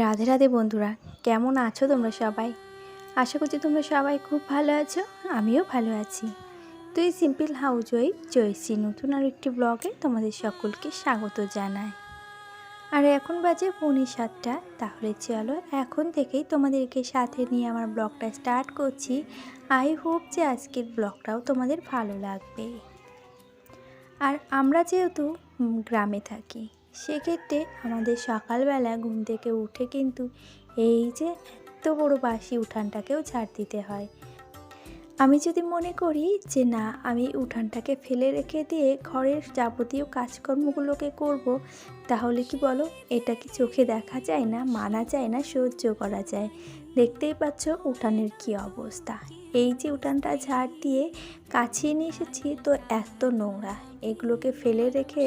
রাধে রাধে বন্ধুরা, কেমন আছো তোমরা সবাই? আশা করছি তোমরা সবাই খুব ভালো আছো, আমিও ভালো আছি। তুই সিম্পল হাউস ওয়াইফ জয়শ্রী নতুন আর একটি ব্লগে তোমাদের সকলকে স্বাগত জানায় আর এখন বাজে পৌনে সাতটা, তাহলে চলো এখন থেকেই তোমাদেরকে সাথে নিয়ে আমার ব্লগটা স্টার্ট করছি। আই হোপ যে আজকের ব্লগটাও তোমাদের ভালো লাগবে। আর আমরা যেহেতু গ্রামে থাকি সেক্ষেত্রে আমাদের সকালবেলা ঘুম থেকে উঠে কিন্তু এই যে এত বড় বাসি উঠানটাকেও ঝাড় দিতে হয়। আমি যদি মনে করি যে না, আমি উঠানটাকে ফেলে রেখে দিয়ে ঘরের যাবতীয় কাজকর্মগুলোকে করব, তাহলে কি বলো? এটা কি চোখে দেখা যায় না, মানা যায় না, সহ্য করা যায়? দেখতেই পাচ্ছ উঠানের কি অবস্থা। এই যে উঠানটা ঝাড় দিয়ে কাছিয়ে নিয়ে এসেছি, তো এত নোংরা। এগুলোকে ফেলে রেখে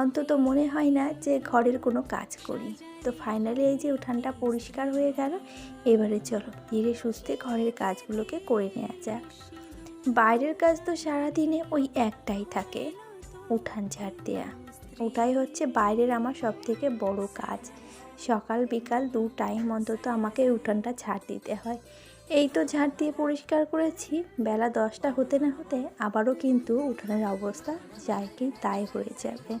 অন্তত মনে হয় না যে ঘরের কোনো কাজ করি। তো ফাইনালি এই যে উঠানটা পরিষ্কার হয়ে গেল, এবারে চলো ধীরে সুস্থে ঘরের কাজগুলোকে করে নেওয়া যাক। বাইরের কাজ তো সারাদিনে ওই একটাই থাকে, উঠান ঝাড় দেওয়া ওটাই হচ্ছে বাইরের আমার সব থেকে বড় কাজ। সকাল বিকাল দু টাইম অন্তত আমাকে উঠানটা ঝাড় দিতে হয়। এই তো ঝাড় দিয়ে পরিষ্কার করেছি, বেলা দশটা হতে না হতে আবারও কিন্তু উঠানের অবস্থা যাই কি তাই হয়ে যাবে।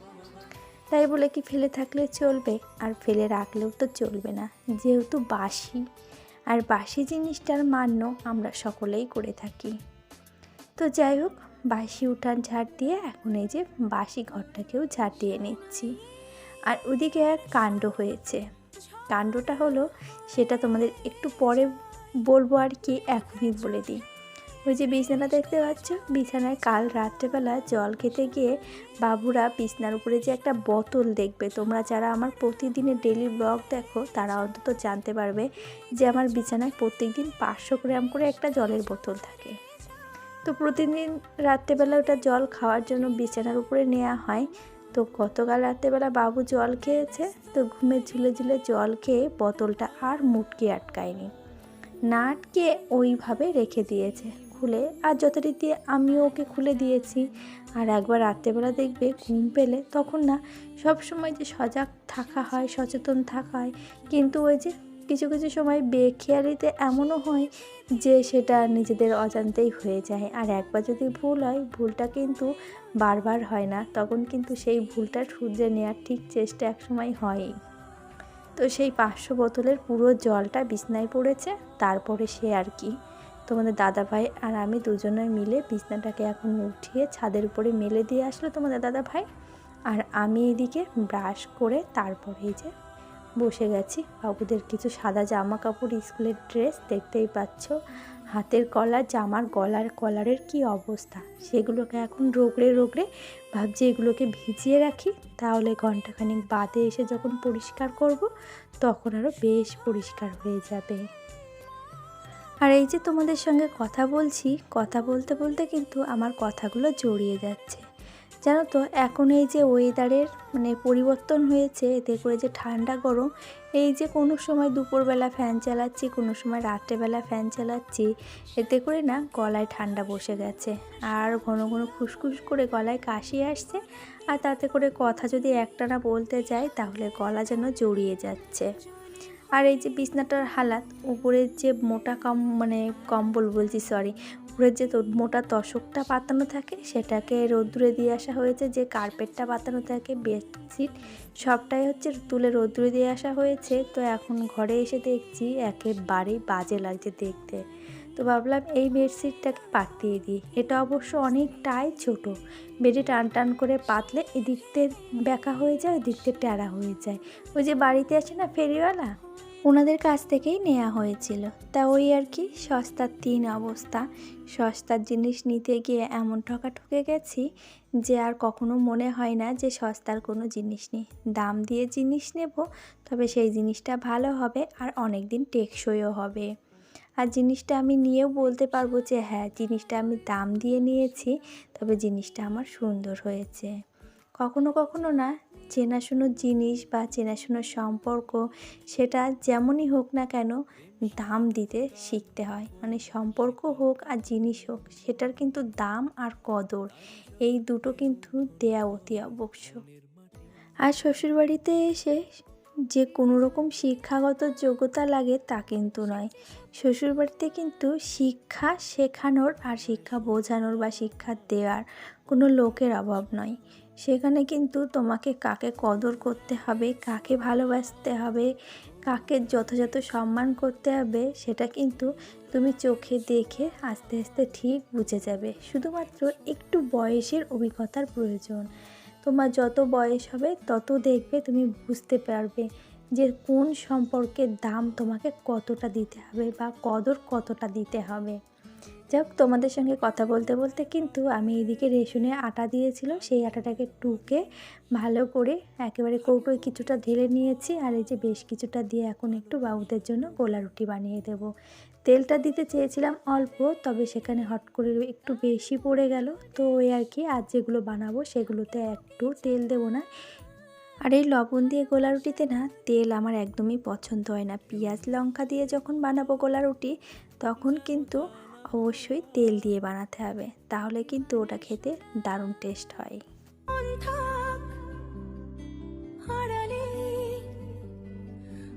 তাই বলে কি ফেলে থাকলে চলবে, আর ফেলে রাখলেও তো চলবে না। যেহেতু বাসি, আর বাসি জিনিসটার মান্য আমরা সকলেই করে থাকি। তো যাই হোক, বাসি উঠান ঝাড় দিয়ে এখন এই যে বাসি ঘরটাকেও ঝাড় দিয়ে নিচ্ছি। আর ওদিকে এক কাণ্ড হয়েছে। কাণ্ডটা হলো, সেটা তোমাদের একটু পরে বলব আর কি, এখনই বলে দিই। ওই যে বিছানা দেখতে পাচ্ছ, বিছানায় কাল রাত্রেবেলা জল খেতে গিয়ে বাবুরা বিছনার উপরে যে একটা বোতল দেখবে। তোমরা যারা আমার প্রতিদিনের ডেলি ব্লগ দেখো, তারা অন্তত জানতে পারবে যে আমার বিছানায় প্রত্যেকদিন পাঁচশো গ্রাম করে একটা জলের বোতল থাকে। তো প্রতিদিন রাত্রেবেলা ওটা জল খাওয়ার জন্য বিছানার উপরে নেওয়া হয়। তো গতকাল রাত্রেবেলা বাবু জল খেয়েছে, তো ঘুমে ঝুলে ঝুলে জল খেয়ে বোতলটা আর মুটকে আটকায়নি। না আটকে ওইভাবে রেখে দিয়েছে, খুলে আর যথারীতি আমিও ওকে খুলে দিয়েছি। আর একবার রাত্রেবেলা দেখবে ঘুম পেলে তখন না সব সময় যে সজাগ থাকা হয়, সচেতন থাকা হয়, কিন্তু ওই যে কিছু কিছু সময় বেখেয়ালিতে এমনও হয় যে সেটা নিজেদের অজান্তেই হয়ে যায়। আর একবার যদি ভুল হয়, ভুলটা কিন্তু বারবার হয় না। তখন কিন্তু সেই ভুলটা শুধরে নেওয়ার ঠিক চেষ্টা একসময় হয়ই। তো সেই পাঁচশো বোতলের পুরো জলটা বিছনায় পড়েছে, তারপরে সে আর কি। তোমাদের দাদা ভাই আর আমি দুজনে মিলে বিছনাটাকে এখন উঠিয়ে ছাদের উপরে মেলে দিয়ে আসলো তোমাদের দাদা ভাই আর আমি এদিকে ব্রাশ করে তারপরে যে বসে গেছি। বাবুদের কিছু সাদা জামা কাপড় স্কুলের ড্রেস দেখতেই পাচ্ছ। হাতের কলার জামার গলার, কলারের কি অবস্থা? সেগুলোকে এখন রোগড়ে রোগড়ে ভাবছি এগুলোকে ভিজিয়ে রাখি। তাহলে ঘন্টাখানিক বাদে এসে যখন পরিষ্কার করব, তখন আরও বেশ পরিষ্কার হয়ে যাবে। আর এই যে তোমাদের সঙ্গে কথা বলছি, কথা বলতে বলতে কিন্তু আমার কথাগুলো জড়িয়ে যাচ্ছে। জানো তো, এখন এই যে ওয়েদারের মানে পরিবর্তন হয়েছে, এতে করে যে ঠান্ডা, গরম, এই যে কোনো সময় দুপুরবেলা ফ্যান চালাচ্ছি, কোনো সময় রাত্রেবেলা ফ্যান চালাচ্ছি, এতে করে না গলায় ঠান্ডা বসে গেছে। আর ঘন ঘন খুসখুস করে গলায় কাশি আসছে, আর তাতে করে কথা যদি একটানা বলতে যাই, তাহলে গলা যেন জড়িয়ে যাচ্ছে। আর এই যে বিছনাটার হালাত, উপরের যে মোটা কম মানে কম্বল বলছি সরি উপরের যে মোটা তশকটা পাতানো থাকে, সেটাকে রোদ্দুরে দিয়ে আসা হয়েছে। যে কার্পেটটা পাতানো থাকে, বেডশিট, সবটাই হচ্ছে তুলে রোদ্দুরে দিয়ে আসা হয়েছে। তো এখন ঘরে এসে দেখছি একেবারেই বাজে লাগছে দেখতে। তো ভাবলাম এই বেডশিটটাকে পাতিয়ে দিই। এটা অবশ্য অনেকটাই ছোট। বেডে টান টান করে পাতলে এদিকতে ব্যাকা হয়ে যায়, ওদিকতে ট্যাড়া হয়ে যায়। ওই যে বাড়িতে আছে না, ফেরিওয়ালা? ওনাদের কাছ থেকেই নেওয়া হয়েছিল। তা ওই আর কি, সস্তার তিন অবস্থা। সস্তার জিনিস নিতে গিয়ে এমন ঠকা ঠকে গেছি যে আর কখনো মনে হয় না যে সস্তার কোনো জিনিস নেই। দাম দিয়ে জিনিস নেব, তবে সেই জিনিসটা ভালো হবে আর অনেক দিন টেকসইও হবে। আর জিনিসটা আমি নিয়েও বলতে পারব যে হ্যাঁ জিনিসটা আমি দাম দিয়ে নিয়েছি, তবে জিনিসটা আমার সুন্দর হয়েছে। কখনো কখনো না চেনাশুনো জিনিস বা চেনাশুনো সম্পর্ক সেটা যেমনই হোক না কেন দাম দিতে শিখতে হয়। মানে সম্পর্ক হোক আর জিনিস হোক, সেটার কিন্তু দাম আর কদর, এই দুটো কিন্তু দেয়া অতি আবশ্যক। আর শ্বশুরবাড়িতে এসে যে কোনো রকম শিক্ষাগত যোগ্যতা লাগে তা কিন্তু নয়। শ্বশুরবাড়িতে কিন্তু শিক্ষা শেখানোর আর শিক্ষা বোঝানোর বা শিক্ষা দেওয়ার কোনো লোকের অভাব নয়। সেখানে কিন্তু তোমাকে কাকে কদর করতে হবে, কাকে ভালোবাসতে হবে, কাকে যথাযথ সম্মান করতে হবে, সেটা কিন্তু তুমি চোখে দেখে আস্তে আস্তে ঠিক বুঝে যাবে। শুধুমাত্র একটু বয়সের অভিজ্ঞতার প্রয়োজন। তোমার যত বয়স হবে, তত দেখবে তুমি বুঝতে পারবে যে কোন সম্পর্কের দাম তোমাকে কতটা দিতে হবে বা কদর কতটা দিতে হবে। যাক, তোমাদের সঙ্গে কথা বলতে বলতে কিন্তু আমি এদিকে রেশনে আটা দিয়েছিল, সেই আটাটাকে টুকে ভালো করে একেবারে কৌটোয় কিছুটা ঢেলে নিয়েছি আর এই যে বেশ কিছুটা দিয়ে এখন একটু বাবুদের জন্য গোলা রুটি বানিয়ে দেব। তেলটা দিতে চেয়েছিলাম অল্প, তবে সেখানে হট করে একটু বেশি পড়ে গেল, তো ওই আর কি আজ যেগুলো বানাবো সেগুলোতে একটু তেল দেবো না। আর এই লবণ দিয়ে গোলা রুটিতে না তেল আমার একদমই পছন্দ হয় না। পেঁয়াজ, লঙ্কা দিয়ে যখন বানাবো গোলা রুটি, তখন কিন্তু অবশ্যই তেল দিয়ে বানাতে হবে তাহলে কিন্তু ওটা খেতে দারুণ টেস্ট হয়।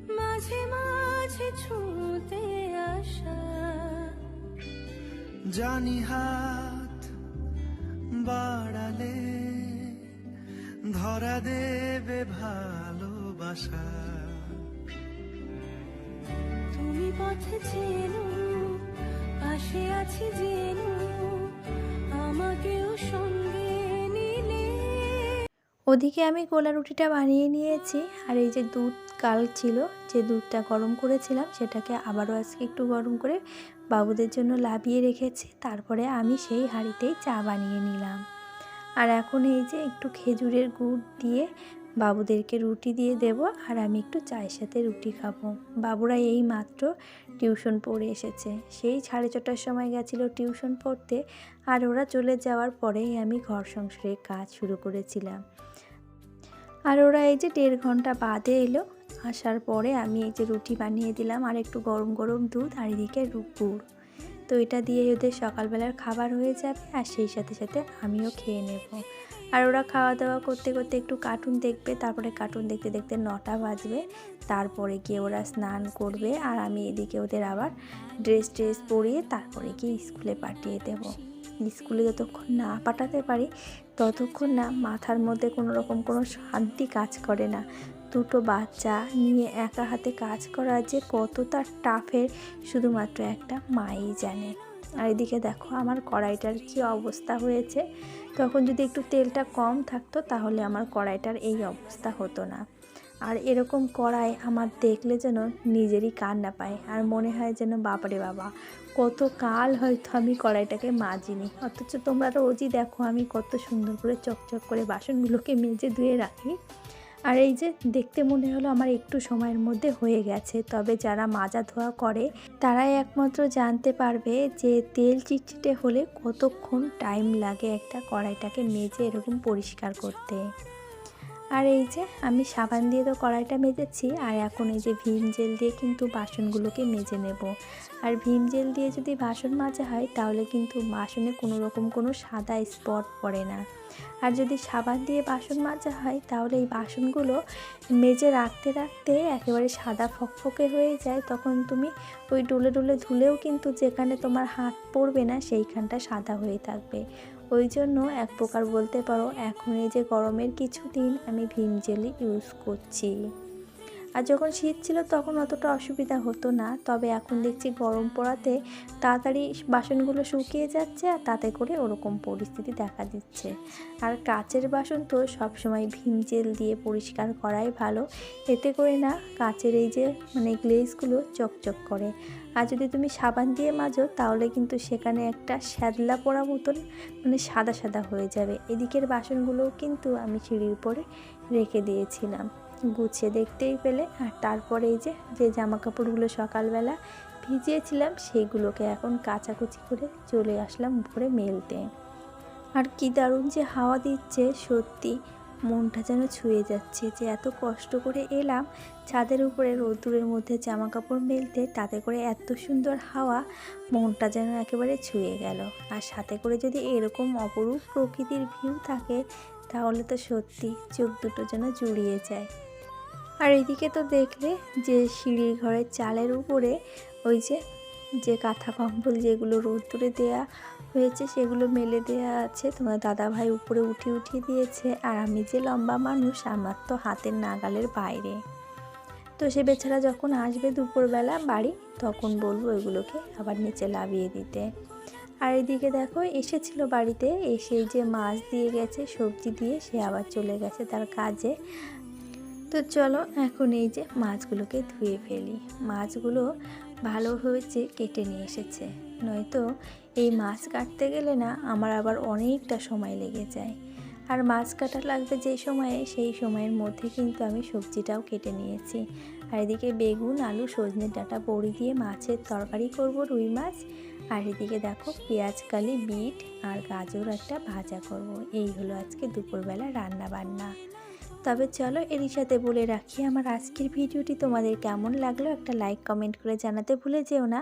মাঝে মাঝে ছুঁতে আসা। জানি হাত বাড়ালে ধরা দেবে ভালোবাসা। তুমি পথে চেনো পাশে আমাকেও সঙ্গে নিলে। ওদিকে আমি গোলা রুটিটা বানিয়ে নিয়েছি, আর এই যে দুধ কাল ছিল, যে দুধটা গরম করেছিলাম, সেটাকে আবারও আজকে একটু গরম করে বাবুদের জন্য লাভিয়ে রেখেছি। তারপরে আমি সেই হাঁড়িতেই চা বানিয়ে নিলাম। আর এখন এই যে একটু খেজুরের গুড় দিয়ে বাবুদেরকে রুটি দিয়ে দেব আর আমি একটু চায়ের সাথে রুটি খাব। বাবুরা এই মাত্র টিউশন পড়ে এসেছে। সেই সাড়ে ছটার সময় গেছিল টিউশন পড়তে আর ওরা চলে যাওয়ার পরেই আমি ঘর সংসারের কাজ শুরু করেছিলাম। আর ওরা এই যে দেড় ঘণ্টা বাদে এলো, আসার পরে আমি এই যে রুটি বানিয়ে দিলাম আর একটু গরম গরম দুধ আর এদিকে গুড় তো এটা দিয়ে ওদের সকালবেলার খাবার হয়ে যাবে আর সেই সাথে সাথে আমিও খেয়ে নেব। আর ওরা খাওয়া দাওয়া করতে করতে একটু কার্টুন দেখবে, তারপরে কার্টুন দেখতে দেখতে নটা বাজবে। তারপরে গিয়ে ওরা স্নান করবে আর আমি এদিকে ওদের আবার ড্রেস ট্রেস পরিয়ে তারপরে গিয়ে স্কুলে পাঠিয়ে দেবো। স্কুলে যতক্ষণ না পাঠাতে পারি, ততক্ষণ না মাথার মধ্যে কোনো রকম কোনো শান্তি কাজ করে না। দুটো বাচ্চা নিয়ে একা হাতে কাজ করা যে কতটা টাফের শুধুমাত্র একটা মাই জানে। আর এদিকে দেখো আমার কড়াইটার কি অবস্থা হয়েছে। তখন যদি একটু তেলটা কম থাকতো তাহলে আমার কড়াইটার এই অবস্থা হতো না। আর এরকম কড়াই আমার দেখলে যেন নিজেরই কান্না পায় আর মনে হয় যেন বাবারে বাবা, কত কাল হয়তো আমি কড়াইটাকে মাজিনি। অথচ তোমরা রোজই দেখো আমি কত সুন্দর করে চকচক করে বাসনগুলোকে মেজে ধুয়ে রাখি। আর এই যে দেখতে মনে হলো আমার একটু সময়ের মধ্যে হয়ে গেছে, তবে যারা মাজা ধোয়া করে তারাই একমাত্র জানতে পারবে যে তেল চিটচিটে হলে কতক্ষণ টাইম লাগে একটা কড়াইটাকে মেজে এরকম পরিষ্কার করতে। আর এই যে, আমি সাবান দিয়ে তো কড়াইটা মেজেছি, আর এখন এই যে ভীম জেল দিয়ে কিন্তু বাসনগুলোকে মেজে নেব। আর ভীম জেল দিয়ে যদি বাসন মাজা হয়, তাহলে কিন্তু বাসনে কোনো রকম কোনো সাদা স্পট পড়ে না। আর যদি সাবান দিয়ে বাসন মাজা হয়, তাহলে এই বাসনগুলো মেজে রাখতে রাখতে একেবারে সাদা ফকফকে হয়ে যায়। তখন তুমি ওই ডুলে ডুলে ধুলেও কিন্তু যেখানে তোমার হাত পড়বে না, সেইখানটা সাদা হয়ে থাকবে। ওই জন্য এক প্রকার বলতে পারো, এখন এই যে গরমের কিছু দিন আমি ভিম জেলি ইউজ করছি। আর যখন শীত ছিল তখন অতটা অসুবিধা হতো না। তবে এখন দেখছি গরম পড়াতে তাড়াতাড়ি বাসনগুলো শুকিয়ে যাচ্ছে আর তাতে করে ওরকম পরিস্থিতি দেখা দিচ্ছে। আর কাচের বাসন তো সবসময় ভীম জেল দিয়ে পরিষ্কার করাই ভালো। এতে করে না কাচের এই যে মানে গ্লেজগুলো চকচক করে। আর যদি তুমি সাবান দিয়ে মাজো তাহলে কিন্তু সেখানে একটা শ্যাদলা পড়া মতন মানে সাদা সাদা হয়ে যাবে। এদিকের বাসনগুলোও কিন্তু আমি সিঁড়ির উপরে রেখে দিয়েছিলাম। গুছিয়ে দেখতেই পেলে। আর তারপরে এই যে যে জামা কাপড়গুলো সকালবেলা ভিজিয়েছিলাম সেইগুলোকে এখন কাচাকুচি করে চলে আসলাম উপরে মেলতে। আর কি দারুণ যে হাওয়া দিচ্ছে, সত্যি মনটা যেন ছুঁয়ে যাচ্ছে যে এত কষ্ট করে এলাম। ছাদের উপরে রোদ্দুরের মধ্যে জামা কাপড় মেলতে, তাতে করে এত সুন্দর হাওয়া, মনটা যেন একেবারে ছুঁয়ে গেল। আর সাথে করে যদি এরকম অপরূপ প্রকৃতির ভিউ থাকে, তাহলে তো সত্যি চোখ দুটো যেন জুড়িয়ে যায়। আর এদিকে তো দেখলে যে সিঁড়ির ঘরের চালের উপরে ওই যে যে কাঁথা কম্বল যেগুলো রোদ্দুরে দেয়া হয়েছে সেগুলো মেলে দেয়া আছে। তোমার দাদা ভাই উপরে উঠিয়ে উঠিয়ে দিয়েছে আর আমি যে লম্বা মানুষ, আমার তো হাতের নাগালের বাইরে। তো সে বেচারা যখন আসবে দুপুরবেলা বাড়ি, তখন বলব এগুলোকে আবার নিচে লাভিয়ে দিতে। আর এদিকে দেখো, এসেছিল বাড়িতে এসে যে মাছ দিয়ে গেছে, সবজি দিয়ে সে আবার চলে গেছে তার কাজে। তো চলো এখন এই যে মাছগুলোকে ধুয়ে ফেলি। মাছগুলো ভালো হয়েছে কেটে নিয়ে এসেছে। নয়তো এই মাছ কাটতে গেলে না আমার আবার অনেকটা সময় লেগে যায়। আর মাছ কাটা লাগবে যে সময়ে, সেই সময়ের মধ্যে কিন্তু আমি সবজিটাও কেটে নিয়েছি। আর এদিকে বেগুন, আলু, সজনে ডাঁটা, বড়ি দিয়ে মাছের তরকারি করব, রুই মাছ। আর এদিকে দেখো পেঁয়াজ, কালি, বিট আর গাজর একটা ভাজা করব। এই হলো আজকে দুপুরবেলা রান্না বান্না তবে চলো এরই সাথে বলে রাখি, আমার আজকের ভিডিওটি তোমাদের কেমন লাগল একটা লাইক কমেন্ট করে জানাতে ভুলে যেও না।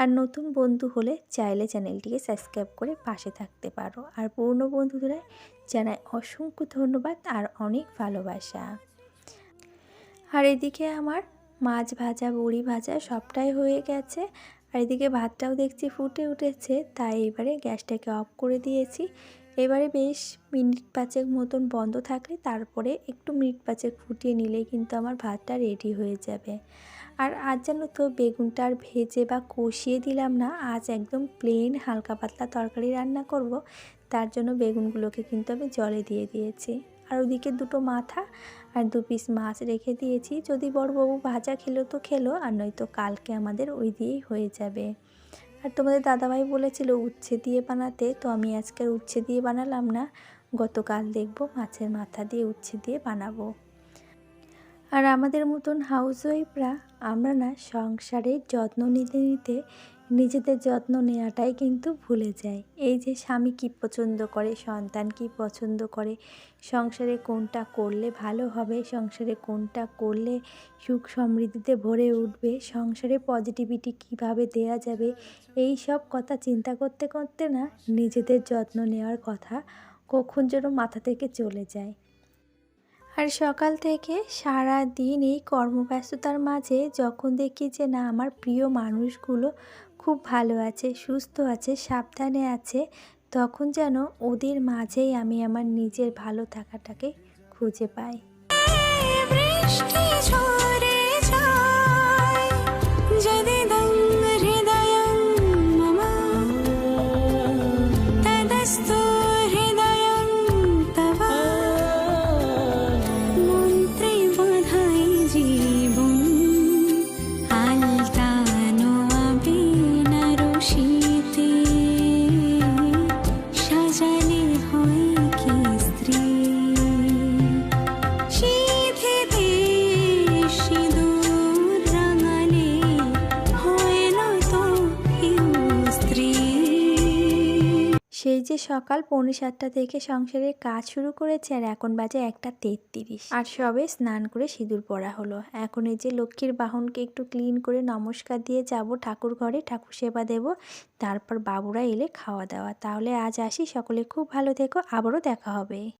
আর নতুন বন্ধু হলে চাইলে চ্যানেলটিকে সাবস্ক্রাইব করে পাশে থাকতে পারো। আর পুরনো বন্ধুদের জানায় অসংখ্য ধন্যবাদ আর অনেক ভালোবাসা। আর এদিকে আমার মাছ ভাজা, বড়ি ভাজা সবটাই হয়ে গেছে। আর এদিকে ভাতটাও দেখছি ফুটে উঠেছে, তাই এবারে গ্যাসটাকে অফ করে দিয়েছি। এবারে বেশ মিনিট পাঁচেক মতন বন্ধ থাকলে তারপরে একটু মিনিট পাঁচেক ফুটিয়ে নিলেই কিন্তু আমার ভাতটা রেডি হয়ে যাবে। আর আজ যেন তো বেগুনটা আর ভেজে বা কষিয়ে দিলাম না, আজ একদম প্লেন হালকা পাতলা তরকারি রান্না করব, তার জন্য বেগুনগুলোকে কিন্তু আমি জলে দিয়ে দিয়েছি। আর ওদিকে দুটো মাথা আর দু পিস মাছ রেখে দিয়েছি, যদি বড়বাবু ভাজা খেলো তো খেলো, আর নয়তো কালকে আমাদের ওই দিয়েই হয়ে যাবে। আর তোমাদের দাদাভাই বলেছিল উচ্ছে দিয়ে বানাতে, তো আমি আজকে উচ্ছে দিয়ে বানালাম না। গতকাল দেখব মাছের মাথা দিয়ে উচ্ছে দিয়ে বানাবো। আর আমাদের মতন হাউস ওয়াইফরা আমরা না সংসারের যত্ন নিতে নিতে নিজেদের যত্ন নেওয়াটাই কিন্তু ভুলে যায়। এই যে স্বামী কী পছন্দ করে, সন্তান কী পছন্দ করে, সংসারে কোনটা করলে ভালো হবে, সংসারে কোনটা করলে সুখ সমৃদ্ধিতে ভরে উঠবে, সংসারে পজিটিভিটি কীভাবে দেয়া যাবে, এই সব কথা চিন্তা করতে করতে না নিজেদের যত্ন নেওয়ার কথা কখন যেন মাথা থেকে চলে যায়। আর সকাল থেকে সারা দিন এই কর্মব্যস্ততার মাঝে যখন দেখি যে না, আমার প্রিয় মানুষগুলো খুব ভালো আছে, সুস্থ আছে, সাবধানে আছে, তখন যেন ওদের মাঝেই আমি আমার নিজের ভালো থাকাটাকে খুঁজে পাই। যে সকাল পৌনে সাতটা থেকে সংসারের কাজ শুরু করেছে আর এখন বাজে একটা তেত্রিশ। আর সবে স্নান করে সিঁদুর পরা হলো। এখন এই যে লক্ষ্মীর বাহনকে একটু ক্লিন করে নমস্কার দিয়ে যাব, ঠাকুর ঘরে ঠাকুর সেবা দেব, তারপর বাবুরা এলে খাওয়া দাওয়া। তাহলে আজ আসি, সকলে খুব ভালো থেকো, আবারও দেখা হবে।